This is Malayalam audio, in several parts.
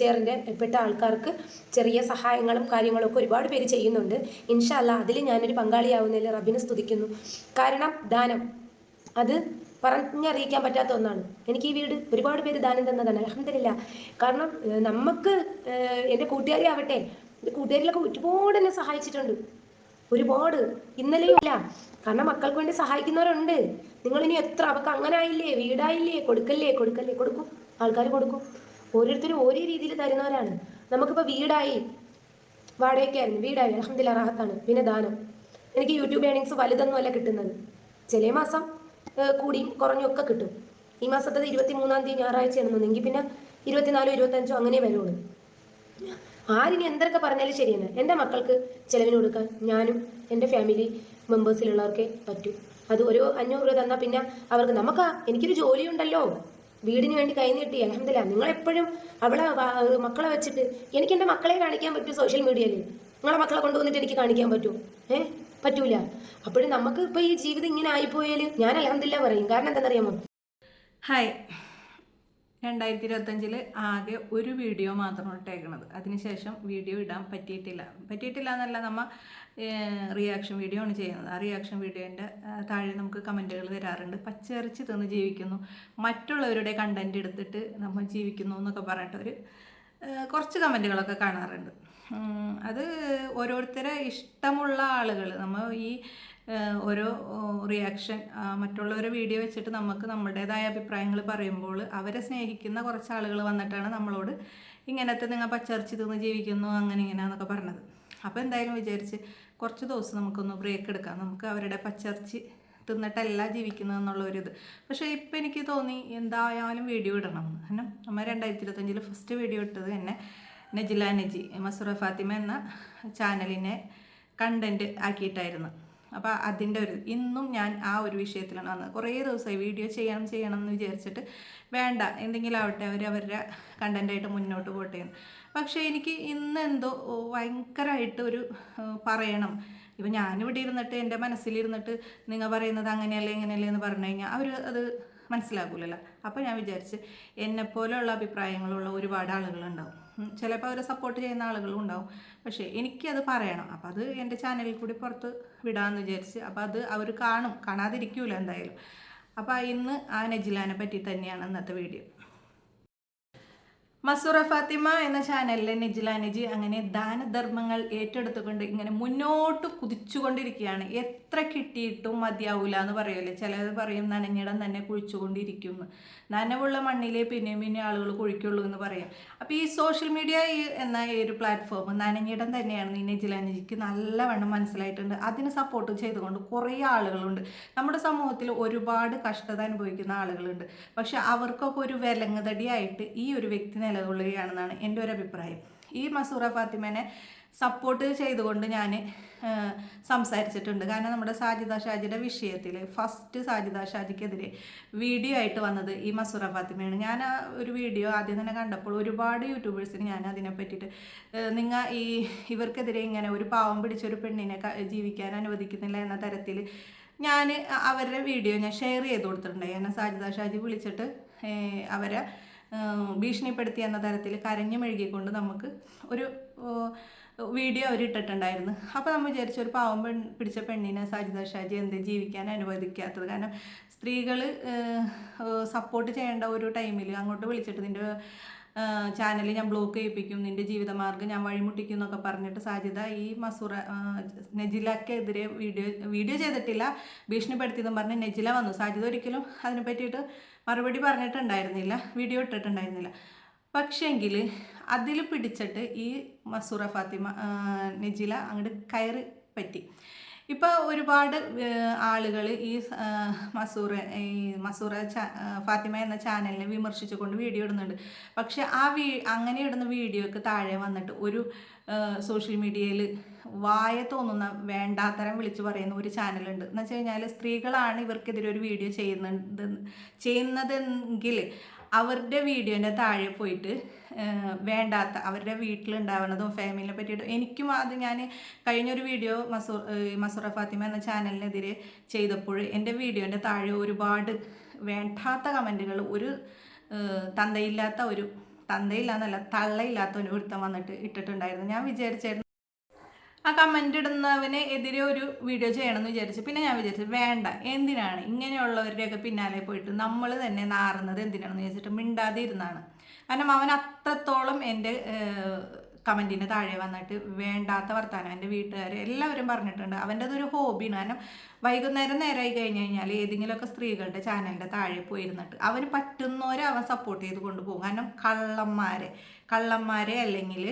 ചെയറിന്റെ പെട്ട ആൾക്കാർക്ക് ചെറിയ സഹായങ്ങളും കാര്യങ്ങളും ഒക്കെ ഒരുപാട് പേര് ചെയ്യുന്നുണ്ട്. ഇൻഷല്ല അതിൽ ഞാനൊരു പങ്കാളിയാവുന്നതിൽ റബിനെ സ്തുതിക്കുന്നു. കാരണം ദാനം അത് പറഞ്ഞറിയിക്കാൻ പറ്റാത്ത ഒന്നാണ്. എനിക്ക് ഈ വീട് ഒരുപാട് പേര് ദാനം തന്നതാണ് അലഹമില്ല കാരണം നമുക്ക് എന്റെ കൂട്ടുകാരി ആവട്ടെ എന്റെ കൂട്ടുകാരിലൊക്കെ ഒരുപാട് എന്നെ സഹായിച്ചിട്ടുണ്ട്. ഒരുപാട്. ഇന്നലെയും ഇല്ല. കാരണം മക്കൾക്ക് വേണ്ടി സഹായിക്കുന്നവരുണ്ട്. നിങ്ങളിനി എത്ര അവർക്ക് അങ്ങനെ ആയില്ലേ വീടായില്ലേ കൊടുക്കല്ലേ കൊടുക്കല്ലേ കൊടുക്കും. ആൾക്കാർ കൊടുക്കും. ഓരോരുത്തരും ഓരോ രീതിയിൽ തരുന്നവരാണ്. നമുക്കിപ്പോൾ വീടായി. വാടകയ്ക്കായിരുന്നു വീടായി. അലഹമില്ല റാഹത്താണ്. പിന്നെ ദാനം. എനിക്ക് യൂട്യൂബ് ഏണിങ്സ് വലുതൊന്നും അല്ല കിട്ടുന്നത്. ചില മാസം കൂടിയും കുറഞ്ഞും ഒക്കെ കിട്ടും. ഈ മാസത്തത് ഇരുപത്തി മൂന്നാം തീയതി ഞായറാഴ്ചയാണ് തോന്നുന്നെങ്കിൽ പിന്നെ ഇരുപത്തിനാലോ ഇരുപത്തഞ്ചോ അങ്ങനെ വരുള്ളൂ. ആരിനി എന്തൊക്കെ പറഞ്ഞാലും ശരിയാണ് എന്റെ മക്കൾക്ക് ചിലവിന് കൊടുക്കാൻ ഞാനും എന്റെ ഫാമിലി മെമ്പേഴ്സിലുള്ളവർക്കേ പറ്റൂ. അത് ഒരു അഞ്ഞൂറ് രൂപ തന്നാൽ പിന്നെ അവർക്ക് നമുക്ക് എനിക്കൊരു ജോലിയുണ്ടല്ലോ. വീടിന് വേണ്ടി കൈ നീട്ടി അലഹമില്ല നിങ്ങളെപ്പോഴും അവളെ മക്കളെ വെച്ചിട്ട് എനിക്ക് എന്റെ മക്കളെ കാണിക്കാൻ പറ്റും സോഷ്യൽ മീഡിയയിൽ നിങ്ങളെ മക്കളെ കൊണ്ടുവന്നിട്ട് എനിക്ക് കാണിക്കാൻ പറ്റും. ഏ? പറ്റൂല. അപ്പോഴും നമുക്ക് ഇപ്പോൾ ഈ ജീവിതം ഇങ്ങനെ ആയിപ്പോയാൽ ഞാൻ അലഹമില്ല പറയും. കാരണം എന്താണെന്നറിയാമോ? ഹായ് രണ്ടായിരത്തി ഇരുപത്തഞ്ചിൽ ആകെ ഒരു വീഡിയോ മാത്രമാണ് ഇട്ടേക്കണത്. അതിനുശേഷം വീഡിയോ ഇടാൻ പറ്റിയിട്ടില്ല. പറ്റിയിട്ടില്ല എന്നല്ല നമ്മൾ റിയാക്ഷൻ വീഡിയോ ആണ് ചെയ്യുന്നത്. ആ റിയാക്ഷൻ വീഡിയോന്റെ താഴെ നമുക്ക് കമന്റുകൾ തരാറുണ്ട് പച്ചറിച്ച് തിന്ന് ജീവിക്കുന്നു. മറ്റുള്ളവരുടെ കണ്ടന്റ് എടുത്തിട്ട് നമ്മൾ ജീവിക്കുന്നു എന്നൊക്കെ പറഞ്ഞിട്ട് ഒരു കുറച്ച് കമന്റുകളൊക്കെ കാണാറുണ്ട്. അത് ഓരോരുത്തരെ ഇഷ്ടമുള്ള ആളുകൾ നമ്മൾ ഈ ഓരോ റിയാക്ഷൻ മറ്റുള്ളവരെ വീഡിയോ വെച്ചിട്ട് നമുക്ക് നമ്മുടേതായ അഭിപ്രായങ്ങൾ പറയുമ്പോൾ അവരെ സ്നേഹിക്കുന്ന കുറച്ച് ആളുകൾ വന്നിട്ടാണ് നമ്മളോട് ഇങ്ങനത്തെ നിങ്ങൾ പച്ചറിച്ച് തിന്ന് ജീവിക്കുന്നു അങ്ങനെ ഇങ്ങനെയാന്നൊക്കെ പറഞ്ഞത്. അപ്പോൾ എന്തായാലും വിചാരിച്ച് കുറച്ച് ദിവസം നമുക്കൊന്ന് ബ്രേക്ക് എടുക്കാം. നമുക്ക് അവരുടെ പച്ചറിച്ച് തിന്നിട്ടല്ല ജീവിക്കുന്നത് എന്നുള്ള ഒരു ഇത്. പക്ഷേ ഇപ്പം എനിക്ക് തോന്നി എന്തായാലും വീഡിയോ ഇടണം. കാരണം നമ്മൾ രണ്ടായിരത്തി ഇരുപത്തഞ്ചിൽ ഫസ്റ്റ് വീഡിയോ ഇട്ടത് തന്നെ നജില നജി മസുറ ഫാത്തിമ എന്ന ചാനലിനെ കണ്ടന്റ് ആക്കിയിട്ടായിരുന്നു. അപ്പോൾ അതിന്റെ ഒരു ഇന്നും ഞാൻ ആ ഒരു വിഷയത്തിലാണ് വന്നത്. കുറേ ദിവസമായി വീഡിയോ ചെയ്യണം ചെയ്യണം എന്ന് വിചാരിച്ചിട്ട് വേണ്ട. എന്തെങ്കിലും ആവട്ടെ അവർ അവരുടെ കണ്ടന്റായിട്ട് മുന്നോട്ട് പോട്ടെ എന്ന്. പക്ഷേ എനിക്ക് ഇന്ന് എന്തോ ഭയങ്കരമായിട്ട് ഒരു പറയണം. ഇപ്പം ഞാനിവിടെ ഇരുന്നിട്ട് എന്റെ മനസ്സിലിരുന്നിട്ട് നിങ്ങൾ പറയുന്നത് അങ്ങനെയല്ലേ ഇങ്ങനെയല്ലേ എന്ന് പറഞ്ഞു കഴിഞ്ഞാൽ അവർ അത് മനസ്സിലാക്കൂലല്ലോ. അപ്പോൾ ഞാൻ വിചാരിച്ച് എന്നെപ്പോലെയുള്ള അഭിപ്രായങ്ങളുള്ള ഒരുപാട് ആളുകളുണ്ടാവും. ചിലപ്പോൾ അവരെ സപ്പോർട്ട് ചെയ്യുന്ന ആളുകളും ഉണ്ടാവും. പക്ഷേ എനിക്കത് പറയണം. അപ്പോൾ അത് എന്റെ ചാനലിൽ കൂടി പുറത്ത് വിടാമെന്ന് വിചാരിച്ച് അപ്പോൾ അത് അവർ കാണും. കാണാതിരിക്കൂല എന്തായാലും. അപ്പോൾ ഇന്ന് ആ നജിലാനെ പറ്റി തന്നെയാണ് ഇന്നത്തെ വീഡിയോ മസൂറ ഫാത്തിമ എന്ന ചാനലിലെ നിജില നിജി അങ്ങനെ ദാനധർമ്മങ്ങൾ ഏറ്റെടുത്തുകൊണ്ട് ഇങ്ങനെ മുന്നോട്ട് കുതിച്ചുകൊണ്ടിരിക്കുകയാണ്. എത്ര കിട്ടിയിട്ടും മതിയാവില്ല എന്ന് പറയല്ലേ ചിലർ പറയും നനഞ്ഞിടം തന്നെ കുഴിച്ചുകൊണ്ടിരിക്കും. നനവുള്ള മണ്ണിലെ പിന്നെയും പിന്നെ ആളുകൾ കുഴിക്കുള്ളൂ എന്ന് പറയാം. അപ്പോൾ ഈ സോഷ്യൽ മീഡിയ എന്ന ഈ ഒരു പ്ലാറ്റ്ഫോം നനഞ്ഞിടം തന്നെയാണ് ഈ നിജില നിജിക്ക് നല്ലവണ്ണം മനസ്സിലായിട്ടുണ്ട്. അതിന് സപ്പോർട്ട് ചെയ്തുകൊണ്ട് കുറേ ആളുകളുണ്ട്. നമ്മുടെ സമൂഹത്തിൽ ഒരുപാട് കഷ്ടത അനുഭവിക്കുന്ന ആളുകളുണ്ട്. പക്ഷെ അവർക്കൊക്കെ ഒരു വിലങ്ങുതടിയായിട്ട് ഈ ഒരു വ്യക്തി നിലകൊള്ളുകയാണെന്നാണ് എന്റെ ഒരു അഭിപ്രായം. ഈ മസൂറ ഫാത്തിമേനെ സപ്പോർട്ട് ചെയ്തുകൊണ്ട് ഞാൻ സംസാരിച്ചിട്ടുണ്ട്. കാരണം നമ്മുടെ സാജിദ ഷാജിയുടെ വിഷയത്തിൽ ഫസ്റ്റ് സാജിദ ഷാജിക്കെതിരെ വീഡിയോ ആയിട്ട് വന്നത് ഈ മസൂറ ഫാത്തിമയാണ്. ഞാൻ ആ ഒരു വീഡിയോ ആദ്യം തന്നെ കണ്ടപ്പോൾ ഒരുപാട് യൂട്യൂബേഴ്സിന് ഞാൻ അതിനെ പറ്റിയിട്ട് നിങ്ങൾ ഈ ഇവർക്കെതിരെ ഇങ്ങനെ ഒരു പാവം പിടിച്ച ഒരു പെണ്ണിനെ ജീവിക്കാൻ അനുവദിക്കുന്നില്ല എന്ന തരത്തിൽ ഞാൻ അവരുടെ വീഡിയോ ഞാൻ ഷെയർ ചെയ്ത് കൊടുത്തിട്ടുണ്ടായി എന്നെ സാജിദ ഷാജി വിളിച്ചിട്ട് അവരെ ഭീഷണിപ്പെടുത്തി എന്ന തരത്തിൽ കരഞ്ഞു മെഴുകിക്കൊണ്ട് നമുക്ക് ഒരു വീഡിയോ അവർ ഇട്ടിട്ടുണ്ടായിരുന്നു. അപ്പോൾ നമ്മൾ വിചാരിച്ചു ഒരു പാവം പെൺ പിടിച്ച പെണ്ണിനെ സാജിദ ഷാജി എന്ത് ജീവിക്കാൻ അനുവദിക്കാത്തത്? കാരണം സ്ത്രീകൾ സപ്പോർട്ട് ചെയ്യേണ്ട ഒരു ടൈമിൽ അങ്ങോട്ട് വിളിച്ചിട്ട് നിന്റെ ചാനൽ ഞാൻ ബ്ലോക്ക് ചെയ്യിപ്പിക്കും നിന്റെ ജീവിതമാർഗം ഞാൻ വഴിമുട്ടിക്കും എന്നൊക്കെ പറഞ്ഞിട്ട് സാജിത ഈ മസൂറ നെജിലക്കെതിരെ നജിലക്കെതിരെ വീഡിയോ വീഡിയോ ചെയ്തിട്ടില്ല ഭീഷണിപ്പെടുത്തിയെന്നും പറഞ്ഞ് നെജില വന്നു. സാജിത ഒരിക്കലും അതിനെ പറ്റിയിട്ട് മറുപടി പറഞ്ഞിട്ടുണ്ടായിരുന്നില്ല വീഡിയോ ഇട്ടിട്ടുണ്ടായിരുന്നില്ല. പക്ഷേങ്കിൽ അതിൽ പിടിച്ചിട്ട് ഈ മസൂറ ഫാത്തിമ നിജില അങ്ങോട്ട് കയറി പറ്റി. ഇപ്പോൾ ഒരുപാട് ആളുകൾ ഈ മസൂറ ഈ മസൂറ ഫാത്തിമ എന്ന ചാനലിനെ വിമർശിച്ചുകൊണ്ട് വീഡിയോ ഇടുന്നുണ്ട്. പക്ഷെ ആ വീ അങ്ങനെ ഇടുന്ന വീഡിയോക്ക് താഴെ വന്നിട്ട് ഒരു സോഷ്യൽ മീഡിയയിൽ വായ തോന്നുന്ന വേണ്ടാത്തരം വിളിച്ചു പറയുന്ന ഒരു ചാനലുണ്ട്. എന്ന് വെച്ച് കഴിഞ്ഞാൽ സ്ത്രീകളാണ് ഇവർക്കെതിരെ ഒരു വീഡിയോ ചെയ്യുന്നുണ്ട് ചെയ്യുന്നതെങ്കിൽ അവരുടെ വീഡിയോന്റെ താഴെ പോയിട്ട് വേണ്ടാത്ത അവരുടെ വീട്ടിലുണ്ടാവുന്നതും ഫാമിലിനെ പറ്റിയിട്ട് എനിക്കും അത് ഞാൻ കഴിഞ്ഞൊരു വീഡിയോ മസൂർ മസൂറ ഫാത്തിമ എന്ന ചാനലിനെതിരെ ചെയ്തപ്പോൾ എന്റെ വീഡിയോന്റെ താഴെ ഒരുപാട് വേണ്ടാത്ത കമന്റുകൾ ഒരു തന്തയില്ലാത്ത ഒരു തന്തയില്ലാന്നല്ല തള്ളയില്ലാത്ത ഒരു വൃത്തം വന്നിട്ട് ഇട്ടിട്ടുണ്ടായിരുന്നു. ഞാൻ വിചാരിച്ചായിരുന്നു ആ കമന്റ് ഇടുന്നവനെ എതിരെ ഒരു വീഡിയോ ചെയ്യണമെന്ന് വിചാരിച്ചു. പിന്നെ ഞാൻ വിചാരിച്ചു വേണ്ട എന്തിനാണ് ഇങ്ങനെയുള്ളവരുടെയൊക്കെ പിന്നാലെ പോയിട്ട് നമ്മൾ തന്നെ നാറുന്നത് എന്തിനാണെന്ന് വിചാരിച്ചിട്ട് മിണ്ടാതെ ഇരുന്നാണ് കാരണം അവൻ അത്രത്തോളം എന്റെ കമന്റിന് താഴെ വന്നിട്ട് വേണ്ടാത്ത വർത്താനം എന്റെ വീട്ടുകാർ എല്ലാവരും പറഞ്ഞിട്ടുണ്ട്. അവന്റെ അതൊരു ഹോബിയാണ് കാരണം വൈകുന്നേരം നേരമായി കഴിഞ്ഞ് കഴിഞ്ഞാൽ ഏതെങ്കിലുമൊക്കെ സ്ത്രീകളുടെ ചാനലിന്റെ താഴെ പോയിരുന്നിട്ട് അവന് പറ്റുന്നവരെ അവൻ സപ്പോർട്ട് ചെയ്ത് കൊണ്ടുപോകും. കാരണം കള്ളന്മാരെ. കള്ളന്മാരെ അല്ലെങ്കിൽ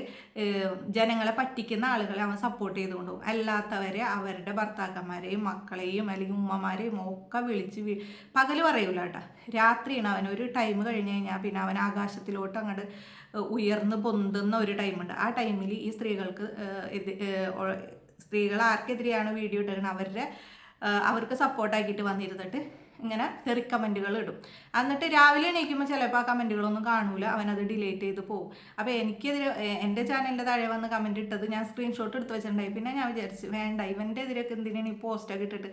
ജനങ്ങളെ പറ്റിക്കുന്ന ആളുകളെ അവൻ സപ്പോർട്ട് ചെയ്തുകൊണ്ട് പോകും. അല്ലാത്തവരെ അവരുടെ ഭർത്താക്കന്മാരെയും മക്കളെയും അല്ലെങ്കിൽ ഉമ്മമാരെയും ഒക്കെ വിളിച്ച് പകൽ പറയൂല കേട്ടോ. രാത്രിയാണ് അവൻ ഒരു ടൈം കഴിഞ്ഞ് കഴിഞ്ഞാൽ പിന്നെ അവൻ ആകാശത്തിലോട്ട് അങ്ങോട്ട് ഉയർന്ന് പൊന്തുന്ന ഒരു ടൈമുണ്ട് ആ ടൈമിൽ ഈ സ്ത്രീകൾക്ക് സ്ത്രീകൾ ആർക്കെതിരെയാണ് വീഡിയോ ഇട്ടിരിക്കുന്നത് അവരുടെ അവർക്ക് സപ്പോർട്ടാക്കിയിട്ട് വന്നിരുന്നിട്ട് ഇങ്ങനെ തെറി കമന്റുകൾ ഇടും. എന്നിട്ട് രാവിലെ എണീക്കുമ്പോൾ ചിലപ്പോൾ ആ കമന്റുകളൊന്നും കാണൂല. അവനത് ഡിലീറ്റ് ചെയ്ത് പോകും അപ്പോൾ എനിക്കെതിരെ എന്റെ ചാനലിന്റെ താഴെ വന്ന് കമന്റ് ഇട്ടത് ഞാൻ സ്ക്രീൻഷോട്ട് എടുത്ത് വെച്ചിട്ടുണ്ടായി. പിന്നെ ഞാൻ വിചാരിച്ചു വേണ്ട ഇവന്റെ എതിരൊക്കെ എന്തിനാണ് ഈ പോസ്റ്റൊക്കെ ഇട്ടിട്ട്?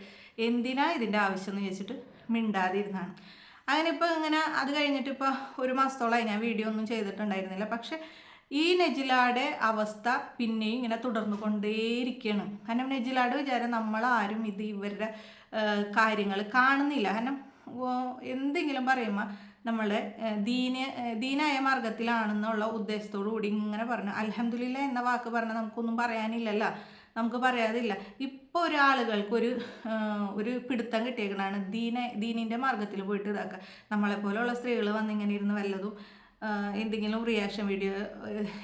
എന്തിനാ ഇതിന്റെ ആവശ്യം എന്ന് ചോദിച്ചിട്ട് മിണ്ടാതിരുന്നാണ്. അങ്ങനെ ഇപ്പോൾ ഇങ്ങനെ അത് കഴിഞ്ഞിട്ട് ഇപ്പോൾ ഒരു മാസത്തോളമായി ഞാൻ വീഡിയോ ഒന്നും ചെയ്തിട്ടുണ്ടായിരുന്നില്ല. പക്ഷെ ഈ നെജിലാടെ അവസ്ഥ പിന്നെയും ഇങ്ങനെ തുടർന്നു കൊണ്ടേയിരിക്കുകയാണ് കാരണം നെജിലാട് വിചാരം നമ്മളാരും ഇത് ഇവരുടെ കാര്യങ്ങൾ കാണുന്നില്ല. കാരണം എന്തെങ്കിലും പറയുമ്പോൾ നമ്മളെ ദീന ദീനായ മാർഗത്തിലാണെന്നുള്ള ഉദ്ദേശത്തോടു കൂടി ഇങ്ങനെ പറഞ്ഞു. അൽഹംദുലില്ല എന്ന വാക്ക് പറഞ്ഞാൽ നമുക്കൊന്നും പറയാനില്ലല്ലോ. നമുക്ക് പറയാതില്ല. ഇപ്പോൾ ഒരാളുകൾക്ക് ഒരു ഒരു പിടുത്തം കിട്ടിയേക്കണാണ് ദീന ദീനിന്റെ മാർഗത്തിൽ പോയിട്ട് ഇതാക്കുക നമ്മളെപ്പോലെയുള്ള സ്ത്രീകൾ വന്നിങ്ങനെ ഇരുന്ന് വല്ലതും എന്തെങ്കിലും റിയാക്ഷൻ വീഡിയോ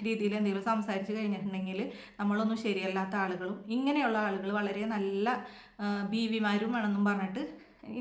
രീതിയിൽ എന്തെങ്കിലും സംസാരിച്ച് കഴിഞ്ഞിട്ടുണ്ടെങ്കിൽ നമ്മളൊന്നും ശരിയല്ലാത്ത ആളുകളും ഇങ്ങനെയുള്ള ആളുകൾ വളരെ നല്ല ബീവിമാരും വേണമെന്നും പറഞ്ഞിട്ട്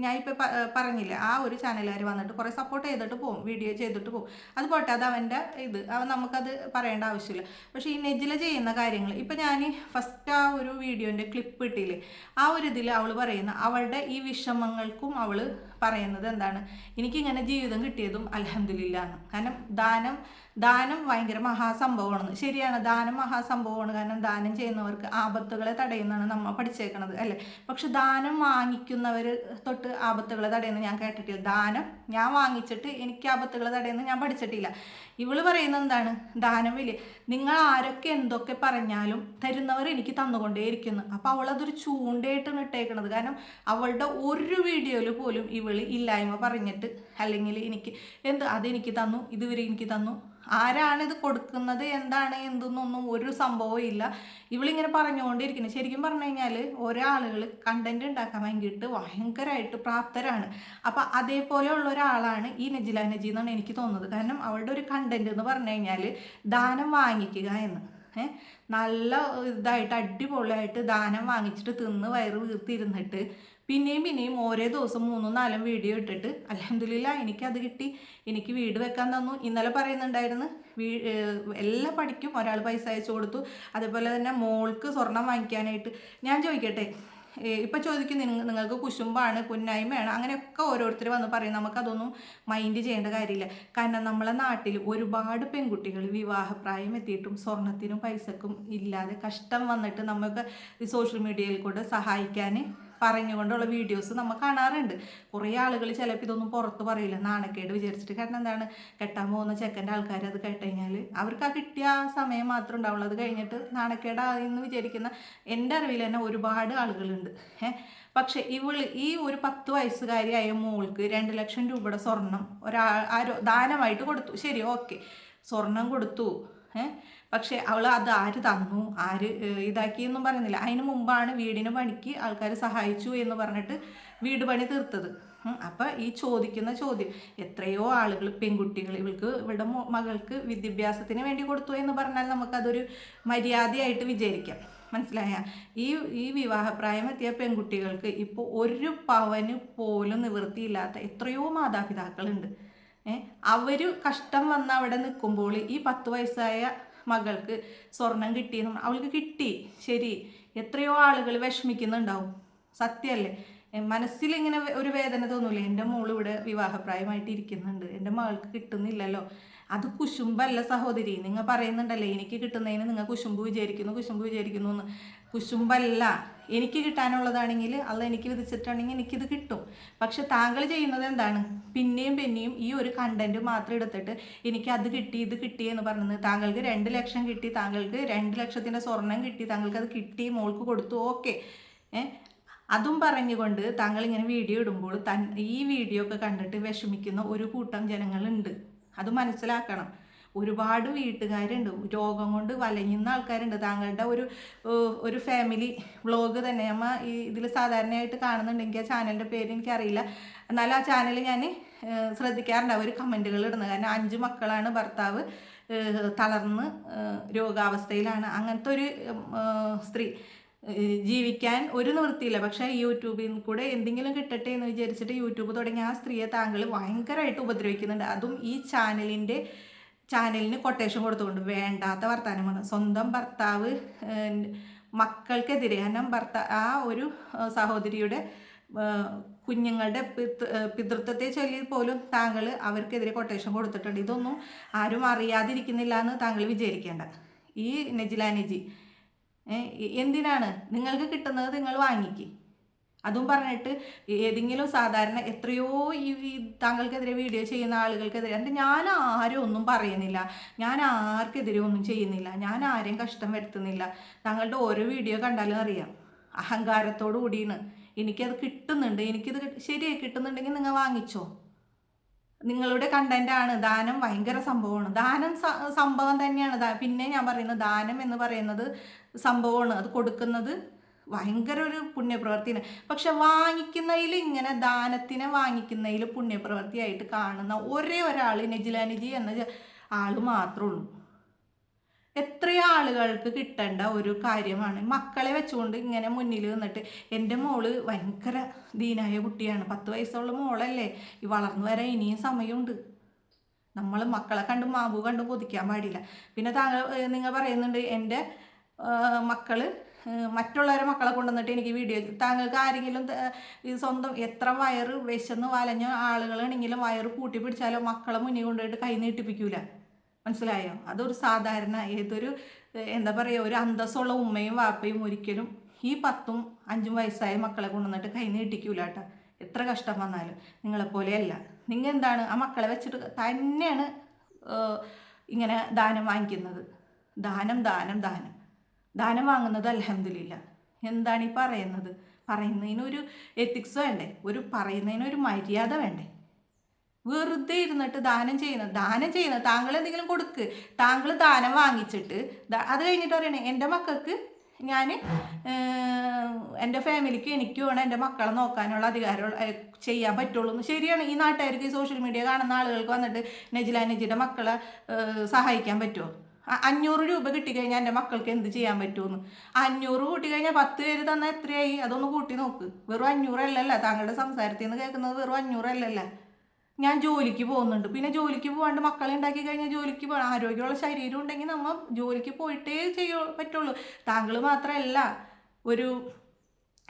ഞാൻ ഇപ്പോൾ പറഞ്ഞില്ലേ ആ ഒരു ചാനലുകാർ വന്നിട്ട് കുറേ സപ്പോർട്ട് ചെയ്തിട്ട് പോകും വീഡിയോ ചെയ്തിട്ട് പോകും അത് പോട്ടെ അത് അവന്റെ ഇത് അവൻ നമുക്കത് പറയേണ്ട ആവശ്യമില്ല. പക്ഷേ ഈ നെജില ചെയ്യുന്ന കാര്യങ്ങൾ ഇപ്പം ഞാൻ ഫസ്റ്റ് ആ ഒരു വീഡിയോന്റെ ക്ലിപ്പ് ഇട്ടില്ലേ ആ ഒരു ഇതിൽ അവൾ പറയുന്ന അവളുടെ ഈ വിഷമങ്ങൾക്കും അവൾ പറയുന്നത് എന്താണ്? എനിക്കിങ്ങനെ ജീവിതം കിട്ടിയതും അലഹമില്ലാന്ന് കാരണം ദാനം ദാനം ഭയങ്കര മഹാസംഭവമാണ്. ശരിയാണ് ദാനം മഹാസംഭവമാണ്. കാരണം ദാനം ചെയ്യുന്നവർക്ക് ആപത്തുകളെ തടയുന്നതാണ് നമ്മൾ പഠിച്ചേക്കണത് അല്ലേ? പക്ഷെ ദാനം വാങ്ങിക്കുന്നവർ തൊട്ട് ആപത്തുകളെ തടയുന്ന ഞാൻ കേട്ടിട്ടില്ല. ദാനം ഞാൻ വാങ്ങിച്ചിട്ട് എനിക്ക് ആപത്തുകളെ തടയുന്ന ഞാൻ പഠിച്ചിട്ടില്ല. ഇവൾ പറയുന്നത് എന്താണ്? ദാനം വലിയ. നിങ്ങൾ ആരൊക്കെ എന്തൊക്കെ പറഞ്ഞാലും തരുന്നവർ എനിക്ക് തന്നുകൊണ്ടേയിരിക്കുന്നു. അപ്പോൾ അവളതൊരു ചൂണ്ടയായിട്ടാണ് ഇട്ടേക്കണത്. കാരണം അവളുടെ ഒരു വീഡിയോയിൽ പോലും ഇവൾ ഇല്ലായ്മ പറഞ്ഞിട്ട് അല്ലെങ്കിൽ എനിക്ക് എന്ത് അതെനിക്ക് തന്നു ഇതുവരെ എനിക്ക് തന്നു. ആരാണിത് കൊടുക്കുന്നത് എന്താണ് എന്തെന്നൊന്നും ഒരു സംഭവവും ഇല്ല. ഇവളിങ്ങനെ പറഞ്ഞുകൊണ്ടിരിക്കുന്നത് ശരിക്കും പറഞ്ഞു കഴിഞ്ഞാൽ ഒരാളുകൾ കണ്ടന്റ് ഉണ്ടാക്കാൻ വേണ്ടിയിട്ട് ഭയങ്കരമായിട്ട് പ്രാപ്തരാണ്. അപ്പം അതേപോലെയുള്ള ഒരാളാണ് ഈ നജില നജി എന്നാണ് എനിക്ക് തോന്നുന്നത്. കാരണം അവളുടെ ഒരു കണ്ടന്റ് എന്ന് പറഞ്ഞു കഴിഞ്ഞാൽ ദാനം വാങ്ങിക്കുക എന്ന്. നല്ല ഇതായിട്ട് അടിപൊളിയായിട്ട് ദാനം വാങ്ങിച്ചിട്ട് തിന്ന് വയറ് വീർത്തിരുന്നിട്ട് പിന്നെയും പിന്നെയും ഓരോ ദിവസം മൂന്നും നാലും വീഡിയോ ഇട്ടിട്ട് അലഹമില്ല എനിക്കത് കിട്ടി. എനിക്ക് വീട് വെക്കാൻ തന്നു. ഇന്നലെ പറയുന്നുണ്ടായിരുന്നു വീ എല്ലാ പഠിക്കും ഒരാൾ പൈസ അയച്ചു കൊടുത്തു. അതേപോലെ തന്നെ മോൾക്ക് സ്വർണം വാങ്ങിക്കാനായിട്ട്. ഞാൻ ചോദിക്കട്ടെ ഇപ്പം ചോദിക്കും നിങ്ങൾ നിങ്ങൾക്ക് കുശുമ്പാണ് പുന്നായ്മയാണ് അങ്ങനെയൊക്കെ ഓരോരുത്തർ വന്ന് പറയും. നമുക്കതൊന്നും മൈൻഡ് ചെയ്യേണ്ട കാര്യമില്ല. കാരണം നമ്മളെ നാട്ടിൽ ഒരുപാട് പെൺകുട്ടികൾ വിവാഹപ്രായം എത്തിയിട്ടും സ്വർണത്തിനും പൈസക്കും ഇല്ലാതെ കഷ്ടം വന്നിട്ട് നമുക്ക് സോഷ്യൽ മീഡിയയിൽ കൂടെ സഹായിക്കാൻ പറഞ്ഞുകൊണ്ടുള്ള വീഡിയോസ് നമ്മൾ കാണാറുണ്ട്. കുറേ ആളുകൾ ചിലപ്പോൾ ഇതൊന്നും പുറത്ത് പറയില്ല. നാണക്കേട് വിചാരിച്ചിട്ട് കാരണം എന്താണ്? കെട്ടാൻ പോകുന്ന ചെക്കന്റെ ആൾക്കാർ അത് കേട്ട് കഴിഞ്ഞാൽ അവർക്ക് ആ കിട്ടിയ സമയം മാത്രം ഉണ്ടാവുള്ളൂ. അത് കഴിഞ്ഞിട്ട് നാണക്കേടാന്ന് വിചാരിക്കുന്ന എന്റെ അറിവിൽ തന്നെ ഒരുപാട് ആളുകളുണ്ട്. പക്ഷേ ഇവൾ ഈ ഒരു പത്ത് വയസ്സുകാരിയായ മോൾക്ക് രണ്ട് ലക്ഷം രൂപയുടെ സ്വർണം ഒരാ ആരോ ദാനമായിട്ട് കൊടുത്തു. ശരി ഓക്കെ. സ്വർണം കൊടുത്തു. ഏഹ് പക്ഷെ അവൾ അത് ആര് തന്നു? ആര് ഇതാക്കി ഇതാക്കിയെന്നും പറയുന്നില്ല. അതിന് മുമ്പാണ് വീടിന് പണിക്ക് ആൾക്കാർ സഹായിച്ചു എന്ന് പറഞ്ഞിട്ട് വീട് പണി തീർത്തത്. അപ്പൊ ഈ ചോദിക്കുന്ന ചോദ്യം എത്രയോ ആളുകൾ പെൺകുട്ടികൾ ഇവൾക്ക് ഇവളുടെ മകൾക്ക് വിദ്യാഭ്യാസത്തിന് വേണ്ടി കൊടുത്തു എന്ന് പറഞ്ഞാൽ നമുക്കതൊരു മര്യാദയായിട്ട് വിചാരിക്കാം. മനസ്സിലായ? ഈ ഈ വിവാഹപ്രായം എത്തിയ പെൺകുട്ടികൾക്ക് ഇപ്പോൾ ഒരു പവന് പോലും നിവൃത്തിയില്ലാത്ത എത്രയോ മാതാപിതാക്കളുണ്ട്. ഏഹ് അവർ കഷ്ടം വന്ന് അവിടെ നിൽക്കുമ്പോൾ ഈ പത്ത് വയസ്സായ മകൾക്ക് സ്വർണം കിട്ടിയെന്ന് അവൾക്ക് കിട്ടി. ശരി. എത്രയോ ആളുകൾ വിഷമിക്കുന്നുണ്ടാവും. സത്യമല്ലേ? മനസ്സിൽ ഇങ്ങനെ ഒരു വേദന തോന്നൂലേ? എന്റെ മോൾ ഇവിടെ വിവാഹപ്രായമായിട്ട് ഇരിക്കുന്നുണ്ട്. എന്റെ മകൾക്ക് കിട്ടുന്നില്ലല്ലോ. അത് കുശുമ്പല്ല സഹോദരി. നിങ്ങൾ പറയുന്നുണ്ടല്ലേ എനിക്ക് കിട്ടുന്നതിന് നിങ്ങൾ കുശുമ്പ് വിചാരിക്കുന്നു കുശുമ്പ് വിചാരിക്കുന്നു എന്ന്. കുശുമ്പല്ല എനിക്ക് കിട്ടാനുള്ളതാണെങ്കിൽ അത് എനിക്ക് വിധിച്ചിട്ടുണ്ടെങ്കിൽ എനിക്കിത് കിട്ടും. പക്ഷെ താങ്കൾ ചെയ്യുന്നത് എന്താണ്? പിന്നെയും പിന്നെയും ഈ ഒരു കണ്ടന്റ് മാത്രം എടുത്തിട്ട് എനിക്ക് അത് കിട്ടി ഇത് കിട്ടി എന്ന് പറഞ്ഞത് താങ്കൾക്ക് രണ്ട് ലക്ഷം കിട്ടി താങ്കൾക്ക് രണ്ട് ലക്ഷത്തിന്റെ സ്വർണം കിട്ടി താങ്കൾക്ക് അത് കിട്ടി മോൾക്ക് കൊടുത്തു ഓക്കെ. അതും പറഞ്ഞുകൊണ്ട് താങ്കൾ ഇങ്ങനെ വീഡിയോ ഇടുമ്പോൾ തൻ ഈ വീഡിയോ ഒക്കെ കണ്ടിട്ട് വിഷമിക്കുന്ന ഒരു കൂട്ടം ജനങ്ങളുണ്ട്. അത് മനസ്സിലാക്കണം. ഒരുപാട് വീട്ടുകാരുണ്ട്. രോഗം കൊണ്ട് വലയുന്ന ആൾക്കാരുണ്ട്. താങ്കളുടെ ഒരു ഒരു ഫാമിലി വ്ളോഗ് തന്നെ അമ്മ ഈ ഇതിൽ സാധാരണയായിട്ട് കാണുന്നുണ്ടെങ്കിൽ ആ ചാനലിന്റെ പേര് എനിക്കറിയില്ല. എന്നാൽ ആ ചാനൽ ഞാൻ ശ്രദ്ധിക്കാറുണ്ട്. അവർ കമന്റുകൾ ഇടുന്നത്. കാരണം അഞ്ച് മക്കളാണ് ഭർത്താവ് തളർന്ന് രോഗാവസ്ഥയിലാണ്. അങ്ങനത്തെ ഒരു സ്ത്രീ ജീവിക്കാൻ ഒരു നിവൃത്തിയില്ല. പക്ഷേ യൂട്യൂബിൽ കൂടെ എന്തെങ്കിലും കിട്ടട്ടെ എന്ന് വിചാരിച്ചിട്ട് യൂട്യൂബ് തുടങ്ങിയ ആ സ്ത്രീയെ താങ്കൾ ഭയങ്കരമായിട്ട് ഉപദ്രവിക്കുന്നുണ്ട്. അതും ഈ ചാനലിന്റെ ചാനലിന് കൊട്ടേഷൻ കൊടുത്തുകൊണ്ട് വേണ്ടാത്ത വർത്തമാനമാണ് സ്വന്തം ഭർത്താവ് മക്കൾക്കെതിരെ കാരണം ഭർത്താ ആ ഒരു സഹോദരിയുടെ കുഞ്ഞുങ്ങളുടെ പിതൃ പിതൃത്വത്തെ ചൊല്ലി പോലും താങ്കൾ അവർക്കെതിരെ കൊട്ടേഷൻ കൊടുത്തിട്ടുണ്ട്. ഇതൊന്നും ആരും അറിയാതിരിക്കുന്നില്ല എന്ന് താങ്കൾ വിചാരിക്കേണ്ട. ഈ നെജിലാനിജി എന്തിനാണ്? നിങ്ങൾക്ക് കിട്ടുന്നത് നിങ്ങൾ വാങ്ങിക്ക്. അതും പറഞ്ഞിട്ട് ഏതെങ്കിലും സാധാരണ എത്രയോ ഈ താങ്കൾക്കെതിരെ വീഡിയോ ചെയ്യുന്ന ആളുകൾക്കെതിരെ എന്നിട്ട് ഞാൻ ആരും ഒന്നും പറയുന്നില്ല. ഞാൻ ആർക്കെതിരെ ഒന്നും ചെയ്യുന്നില്ല. ഞാൻ ആരെയും കഷ്ടം വരുത്തുന്നില്ല. താങ്കളുടെ ഓരോ വീഡിയോ കണ്ടാലും അറിയാം. അഹങ്കാരത്തോടു കൂടിയാണ്. എനിക്കത് കിട്ടുന്നുണ്ട്. എനിക്കിത് ശരിയായി കിട്ടുന്നുണ്ടെങ്കിൽ നിങ്ങൾ വാങ്ങിച്ചോ. നിങ്ങളുടെ കണ്ടന്റ് ആണ്. ദാനം ഭയങ്കര സംഭവമാണ്. ദാനം സംഭവം തന്നെയാണ്. പിന്നെ ഞാൻ പറയുന്നത് ദാനം എന്ന് പറയുന്നത് സംഭവമാണ്. അത് കൊടുക്കുന്നത് ഭയങ്കര ഒരു പുണ്യപ്രവൃത്തിയാണ് പക്ഷെ വാങ്ങിക്കുന്നതിൽ ഇങ്ങനെ ദാനത്തിനെ വാങ്ങിക്കുന്നതിൽ പുണ്യപ്രവൃത്തിയായിട്ട് കാണുന്ന ഒരേ ഒരാൾ നെജിലാനിജി എന്ന ആൾ മാത്രമേ ഉള്ളൂ. എത്രയോ ആളുകൾക്ക് കിട്ടേണ്ട ഒരു കാര്യമാണ്. മക്കളെ വെച്ചുകൊണ്ട് ഇങ്ങനെ മുന്നിൽ നിന്നിട്ട് എന്റെ മോൾ ഭയങ്കര ദീനായ കുട്ടിയാണ്. പത്ത് വയസ്സുള്ള മോളല്ലേ? ഈ വളർന്നു വരാൻ ഇനിയും സമയമുണ്ട്. നമ്മൾ മക്കളെ കണ്ട് മാബു കണ്ട് കൊതിക്കാൻ പാടില്ല. പിന്നെ താങ്കൾ നിങ്ങൾ പറയുന്നുണ്ട് എന്റെ മക്കൾ മറ്റുള്ളവരെ മക്കളെ കൊണ്ടുവന്നിട്ട് എനിക്ക് വീഡിയോ താങ്കൾക്ക് ആരെങ്കിലും ഈ സ്വന്തം എത്ര വയറ് വിശന്ന് വലഞ്ഞ ആളുകളാണെങ്കിലും വയറ് കൂട്ടി പിടിച്ചാലോ മക്കളെ മുന്നിൽ കൊണ്ടുപോയിട്ട് കൈ നീട്ടിപ്പിക്കൂല. മനസ്സിലായോ? അതൊരു സാധാരണ ഏതൊരു എന്താ പറയുക ഒരു അന്തസ്സുള്ള ഉമ്മയും വാപ്പയും ഒരിക്കലും ഈ പത്തും അഞ്ചും വയസ്സായ മക്കളെ കൊണ്ടുവന്നിട്ട് കൈ നീട്ടിക്കൂല കേട്ടോ. എത്ര കഷ്ടം വന്നാലും നിങ്ങളെപ്പോലെയല്ല. നിങ്ങൾ എന്താണ് ആ മക്കളെ വെച്ചിട്ട് തന്നെയാണ് ഇങ്ങനെ ദാനം വാങ്ങിക്കുന്നത്. ദാനം ദാനം ദാനം. ദാനം വാങ്ങുന്നത് അലഹമില്ല എന്താണ് ഈ പറയുന്നത്? പറയുന്നതിനൊരു എത്തിക്സ് വേണ്ടേ? ഒരു പറയുന്നതിനൊരു മര്യാദ വേണ്ടേ? വെറുതെ ഇരുന്നിട്ട് ദാനം ചെയ്യുന്നത് ദാനം ചെയ്യുന്നത് താങ്കൾ എന്തെങ്കിലും കൊടുക്ക് താങ്കൾ ദാനം വാങ്ങിച്ചിട്ട് അത് കഴിഞ്ഞിട്ട് പറയണേ എന്റെ മക്കൾക്ക് ഞാൻ എന്റെ ഫാമിലിക്ക് എനിക്ക് വേണം എന്റെ മക്കളെ നോക്കാനുള്ള അധികാരം ചെയ്യാൻ പറ്റുള്ളൂ. ശരിയാണ്. ഈ നാട്ടുകാർക്ക് ഈ സോഷ്യൽ മീഡിയ കാണുന്ന ആളുകൾക്ക് വന്നിട്ട് നജില നജിയുടെ മക്കളെ സഹായിക്കാൻ പറ്റുമോ അഞ്ഞൂറ് രൂപ കിട്ടിക്കഴിഞ്ഞാൽ എന്റെ മക്കൾക്ക് എന്ത് ചെയ്യാൻ പറ്റുമെന്ന്. അഞ്ഞൂറ് കൂട്ടി കഴിഞ്ഞാൽ പത്ത് പേര് തന്നാൽ എത്രയായി? അതൊന്ന് കൂട്ടി നോക്ക്. വെറും അഞ്ഞൂറല്ലല്ല താങ്കളുടെ സംസാരത്തിൽ നിന്ന് കേൾക്കുന്നത് വെറും അഞ്ഞൂറല്ലല്ല. ഞാൻ ജോലിക്ക് പോകുന്നുണ്ട്. പിന്നെ ജോലിക്ക് പോകാണ്ട് മക്കളെ ഉണ്ടാക്കി കഴിഞ്ഞാൽ ജോലിക്ക് പോകണം ആരോഗ്യമുള്ള ശരീരം ഉണ്ടെങ്കിൽ നമ്മൾ ജോലിക്ക് പോയിട്ടേ ചെയ്യോ പറ്റുള്ളൂ. താങ്കൾ മാത്രമല്ല ഒരു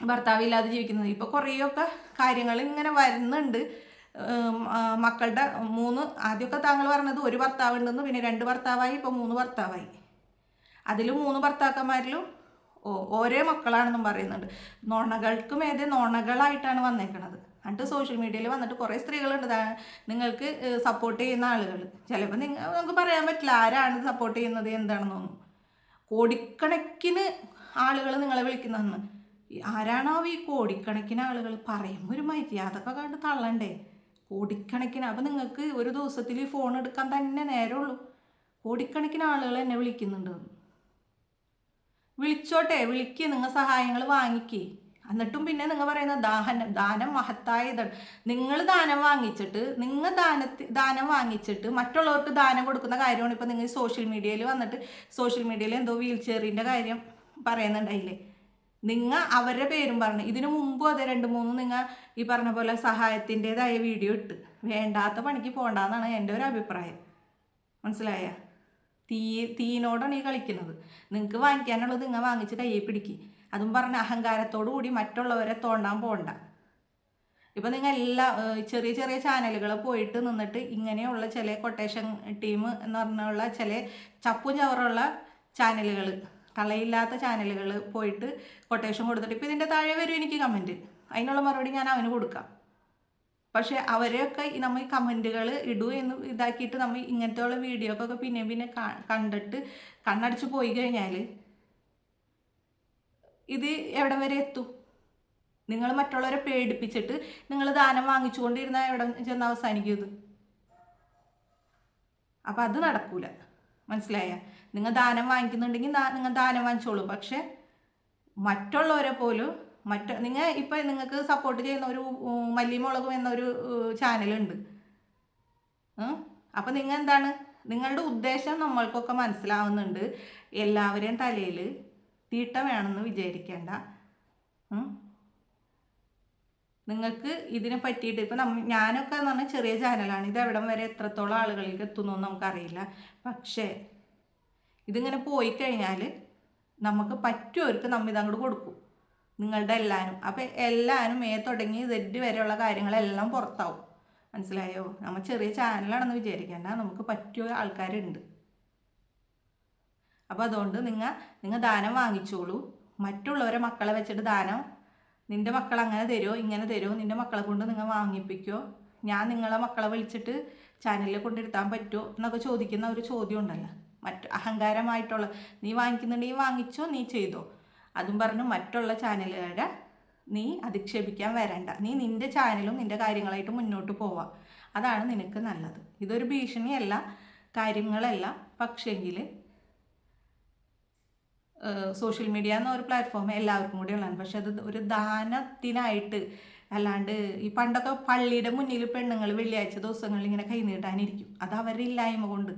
ഭർത്താവില്ലാതെ ജീവിക്കുന്നത്. ഇപ്പോൾ കുറേയൊക്കെ കാര്യങ്ങൾ ഇങ്ങനെ വരുന്നുണ്ട്. മക്കളുടെ മൂന്ന് ആദ്യമൊക്കെ താങ്കൾ പറഞ്ഞത് ഒരു ഭർത്താവ് ഉണ്ടെന്ന് പിന്നെ രണ്ട് ഭർത്താവായി ഇപ്പോൾ മൂന്ന് ഭർത്താവായി. അതിലും മൂന്ന് ഭർത്താക്കന്മാരിലും ഓരോ മക്കളാണെന്നും പറയുന്നുണ്ട്. നോണകൾക്ക് മേതെ നോണകളായിട്ടാണ് വന്നേക്കണത്. എന്നിട്ട് സോഷ്യൽ മീഡിയയിൽ വന്നിട്ട് കുറേ സ്ത്രീകളുണ്ട്. നിങ്ങൾക്ക് സപ്പോർട്ട് ചെയ്യുന്ന ആളുകൾ ചിലപ്പോൾ നിങ്ങൾ നമുക്ക് പറയാൻ പറ്റില്ല ആരാണ് സപ്പോർട്ട് ചെയ്യുന്നത് എന്താണെന്നൊന്നും കോടിക്കണക്കിന് ആളുകൾ നിങ്ങളെ വിളിക്കുന്നതെന്ന്. ആരാണോ ഈ കോടിക്കണക്കിന് ആളുകൾ പറയുമ്പോൾ ഒരു മര്യാദക്കെ കണ്ട് തള്ളണ്ടേ. കോടിക്കണക്കിന്. അപ്പം നിങ്ങൾക്ക് ഒരു ദിവസത്തിൽ ഫോൺ എടുക്കാൻ തന്നെ നേരമുള്ളൂ. കോടിക്കണക്കിന് ആളുകൾ എന്നെ വിളിക്കുന്നുണ്ട്. വിളിച്ചോട്ടെ വിളിക്ക് നിങ്ങൾ സഹായങ്ങൾ വാങ്ങിക്കേ. എന്നിട്ടും പിന്നെ നിങ്ങൾ പറയുന്ന ദാനം ദാനം മഹത്തായതാണ് നിങ്ങൾ ദാനം വാങ്ങിച്ചിട്ട് നിങ്ങൾ ദാനത്തി ദാനം വാങ്ങിച്ചിട്ട് മറ്റുള്ളവർക്ക് ദാനം കൊടുക്കുന്ന കാര്യമാണ് ഇപ്പം നിങ്ങൾ സോഷ്യൽ മീഡിയയിൽ വന്നിട്ട് സോഷ്യൽ മീഡിയയിൽ എന്തോ വീൽ ചെയറിന്റെ കാര്യം പറയുന്നുണ്ടായില്ലേ? നിങ്ങൾ അവരുടെ പേരും പറഞ്ഞു. ഇതിനു മുമ്പും അതെ രണ്ട് മൂന്ന് നിങ്ങൾ ഈ പറഞ്ഞ പോലെ സഹായത്തിന്റെതായ വീഡിയോ ഇട്ട്. വേണ്ടാത്ത പണിക്ക് പോകണ്ടെന്നാണ് എന്റെ ഒരു അഭിപ്രായം. മനസ്സിലായ? തീ തീനോടാണ് ഈ കളിക്കുന്നത്. നിങ്ങൾക്ക് വാങ്ങിക്കാനുള്ളത് നിങ്ങൾ വാങ്ങിച്ച് കയ്യിൽ പിടിക്ക്. അതും പറഞ്ഞ അഹങ്കാരത്തോടു കൂടി മറ്റുള്ളവരെ തോണ്ടാൻ പോകണ്ട ഇപ്പം നിങ്ങൾ എല്ലാ ചെറിയ ചെറിയ ചാനലുകൾ പോയിട്ട് നിന്നിട്ട് ഇങ്ങനെയുള്ള ചില കൊട്ടേഷൻ ടീം എന്ന് പറഞ്ഞുള്ള ചില ചപ്പും ചവറുള്ള ചാനലുകൾ കളയില്ലാത്ത ചാനലുകൾ പോയിട്ട് കൊട്ടേഷൻ കൊടുത്തിട്ട് ഇപ്പം ഇതിന്റെ താഴെ വരും എനിക്ക് കമന്റ് അതിനുള്ള മറുപടി ഞാൻ അവന് കൊടുക്കാം. പക്ഷേ അവരെയൊക്കെ നമ്മൾ ഈ കമന്റുകൾ ഇടൂ എന്ന് ഇതാക്കിയിട്ട് നമ്മൾ ഇങ്ങനത്തെ ഉള്ള വീഡിയോക്കൊക്കെ പിന്നെ പിന്നെ കണ്ടിട്ട് കണ്ണടച്ച് പോയി കഴിഞ്ഞാൽ ഇത് എവിടെ വരെ എത്തും? നിങ്ങൾ മറ്റുള്ളവരെ പേടിപ്പിച്ചിട്ട് നിങ്ങൾ ദാനം വാങ്ങിച്ചുകൊണ്ടിരുന്ന എവിടെ ചെന്ന് അവസാനിക്കും ഇത്? അപ്പം അത് നടക്കൂല. മനസ്സിലായ? നിങ്ങൾ ദാനം വാങ്ങിക്കുന്നുണ്ടെങ്കിൽ നിങ്ങൾ ദാനം വാങ്ങിച്ചോളൂ. പക്ഷെ മറ്റുള്ളവരെ പോലും മറ്റ നിങ്ങൾ ഇപ്പം നിങ്ങൾക്ക് സപ്പോർട്ട് ചെയ്യുന്ന ഒരു മല്ലിമുളകും എന്നൊരു ചാനലുണ്ട് അപ്പം നിങ്ങൾ എന്താണ്? നിങ്ങളുടെ ഉദ്ദേശം നമ്മൾക്കൊക്കെ മനസ്സിലാവുന്നുണ്ട്. എല്ലാവരെയും തലയിൽ തീട്ട വേണമെന്ന് വിചാരിക്കേണ്ട. നിങ്ങൾക്ക് ഇതിനെ പറ്റിയിട്ട് ഇപ്പം നമ്മ ഞാനൊക്കെ എന്ന് പറഞ്ഞാൽ ചെറിയ ചാനലാണ് ഇത് എവിടം വരെ എത്രത്തോളം ആളുകളിലേക്ക് എത്തുന്നു നമുക്കറിയില്ല. പക്ഷേ ഇതിങ്ങനെ പോയി കഴിഞ്ഞാൽ നമുക്ക് പറ്റുമവർക്ക് നമ്മൾ ഇതങ്ങോട്ട് കൊടുക്കും. നിങ്ങളുടെ എല്ലാവരും അപ്പം എല്ലാവരും ഏ തുടങ്ങി ഇതെഡ് വരെയുള്ള കാര്യങ്ങളെല്ലാം പുറത്താവും. മനസ്സിലായോ? നമ്മൾ ചെറിയ ചാനലാണെന്ന് വിചാരിക്കേണ്ട. നമുക്ക് പറ്റിയ ആൾക്കാരുണ്ട്. അപ്പോൾ അതുകൊണ്ട് നിങ്ങൾ നിങ്ങൾ ദാനം വാങ്ങിച്ചോളൂ. മറ്റുള്ളവരെ മക്കളെ വെച്ചിട്ട് ദാനം. നിന്റെ മക്കൾ അങ്ങനെ തരുമോ ഇങ്ങനെ തരുമോ നിന്റെ മക്കളെ കൊണ്ട് നിങ്ങൾ വാങ്ങിപ്പിക്കുമോ ഞാൻ നിങ്ങളെ മക്കളെ വിളിച്ചിട്ട് ചാനലിൽ കൊണ്ടിരുത്താൻ പറ്റുമോ എന്നൊക്കെ ചോദിക്കുന്ന ഒരു ചോദ്യം ഉണ്ടല്ലോ. മറ്റ് അഹങ്കാരമായിട്ടുള്ള നീ വാങ്ങിക്കുന്നുണ്ടെങ്കിൽ വാങ്ങിച്ചോ നീ ചെയ്തോ. അതും പറഞ്ഞു മറ്റുള്ള ചാനലുകാരെ നീ അധിക്ഷേപിക്കാൻ വരണ്ട. നീ നിന്റെ ചാനലും നിന്റെ കാര്യങ്ങളായിട്ട് മുന്നോട്ട് പോവാം. അതാണ് നിനക്ക് നല്ലത്. ഇതൊരു ഭീഷണിയല്ല കാര്യങ്ങളല്ല. പക്ഷേങ്കിൽ സോഷ്യൽ മീഡിയ എന്ന ഒരു പ്ലാറ്റ്ഫോം എല്ലാവർക്കും കൂടി ഉള്ളതാണ്. പക്ഷെ അത് ഒരു ദാനത്തിനായിട്ട് അല്ലാണ്ട് ഈ പണ്ടൊക്കെ പള്ളിയുടെ മുന്നിൽ പെണ്ണുങ്ങൾ വെള്ളിയാഴ്ച ദിവസങ്ങളിൽ ഇങ്ങനെ കൈനീട്ടാനിരിക്കും. അത് അവരുടെ ഇല്ലായ്മ കൊണ്ട്.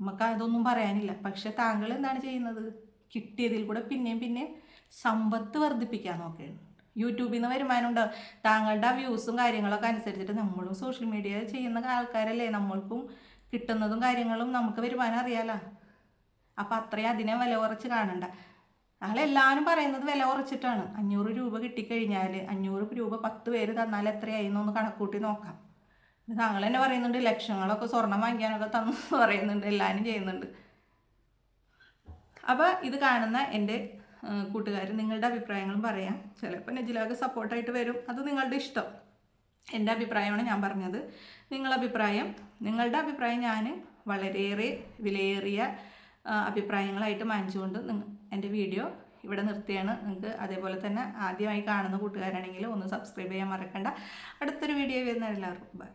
നമുക്ക് അതൊന്നും പറയാനില്ല. പക്ഷെ താങ്കൾ എന്താണ് ചെയ്യുന്നത്? കിട്ടിയതിൽ കൂടെ പിന്നെയും പിന്നെയും സമ്പത്ത് വർദ്ധിപ്പിക്കാൻ നോക്കുകയാണ്. യൂട്യൂബിൽ നിന്ന് വരുമാനം ഉണ്ടാവും താങ്കളുടെ വ്യൂസും കാര്യങ്ങളൊക്കെ അനുസരിച്ചിട്ട് നമ്മളും സോഷ്യൽ മീഡിയ ചെയ്യുന്ന ആൾക്കാരല്ലേ? നമ്മൾക്കും കിട്ടുന്നതും കാര്യങ്ങളും നമുക്ക് വരുമാനം അറിയാലോ. അപ്പം അത്രയും അതിനെ വില കുറച്ച് കാണണ്ട. ഞങ്ങളെല്ലാവരും പറയുന്നത് വില കുറച്ചിട്ടാണ്. അഞ്ഞൂറ് രൂപ കിട്ടിക്കഴിഞ്ഞാൽ അഞ്ഞൂറ് രൂപ പത്ത് പേര് തന്നാൽ എത്രയായി എന്നൊന്ന് കണക്കൂട്ടി നോക്കാം. താങ്കൾ തന്നെ പറയുന്നുണ്ട് ലക്ഷങ്ങളൊക്കെ സ്വർണം വാങ്ങിക്കാനൊക്കെ തന്നു പറയുന്നുണ്ട് എല്ലാവരും ചെയ്യുന്നുണ്ട്. അപ്പോൾ ഇത് കാണുന്ന എന്റെ കൂട്ടുകാർ നിങ്ങളുടെ അഭിപ്രായങ്ങളും പറയാം. ചിലപ്പോൾ നജിലാക്ക് സപ്പോർട്ടായിട്ട് വരും. അത് നിങ്ങളുടെ ഇഷ്ടം. എന്റെ അഭിപ്രായമാണ് ഞാൻ പറഞ്ഞത്. നിങ്ങളുടെ അഭിപ്രായം നിങ്ങളുടെ അഭിപ്രായം ഞാൻ വളരെയേറെ വിലയേറിയ അഭിപ്രായങ്ങളായിട്ട് മാനിച്ചുകൊണ്ട് എന്റെ വീഡിയോ ഇവിടെ നിർത്തിയാണ്. നിങ്ങൾക്ക് അതേപോലെ തന്നെ ആദ്യമായി കാണുന്ന കൂട്ടുകാരാണെങ്കിൽ ഒന്ന് സബ്സ്ക്രൈബ് ചെയ്യാൻ മറക്കണ്ട. അടുത്തൊരു വീഡിയോ വരുന്ന എല്ലാവർക്കും ബൈ